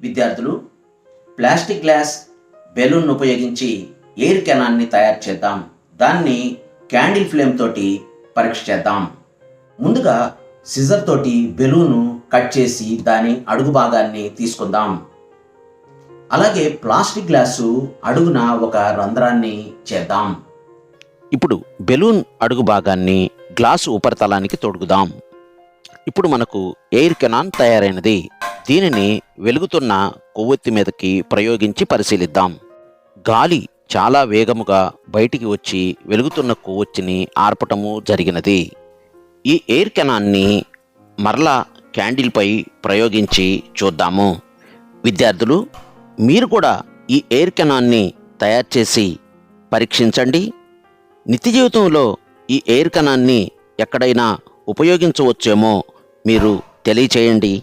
విద్యార్థులు plastic glass balloon ఉపయోగించి air కెనాన్ని తయారు చేద్దాం. దాన్ని క్యాండిల్ ఫ్లేమ్ తోటి పరీక్ష చేద్దాం. ముందుగా సిజర్ తోటి బెలూను కట్ చేసి దాని అడుగు భాగాన్ని తీసుకుందాం. అలాగే ప్లాస్టిక్ గ్లాసు అడుగున ఒక రంధ్రాన్ని చేద్దాం. ఇప్పుడు బెలూన్ అడుగు భాగాన్ని గ్లాసు ఉపరితలానికి తొడుగుదాం. ఇప్పుడు మనకు ఎయిర్ కెనాన్ తయారైనది. దీనిని వెలుగుతున్న కొవ్వొత్తి మీదకి ప్రయోగించి పరిశీలిద్దాం. గాలి చాలా వేగముగా బయటికి వచ్చి వెలుగుతున్న కొవ్వొత్తిని ఆర్పటము జరిగినది. ఈ ఎయిర్ కెనాన్ని మరలా క్యాండిల్పై ప్రయోగించి చూద్దాము. విద్యార్థులు మీరు కూడా ఈ ఎయిర్ కెనాన్ని తయారు చేసి పరీక్షించండి. నిత్య జీవితంలో ఈ ఎయిర్ కెనాన్ని ఎక్కడైనా ఉపయోగించవచ్చేమో మీరు తెలియచేయండి.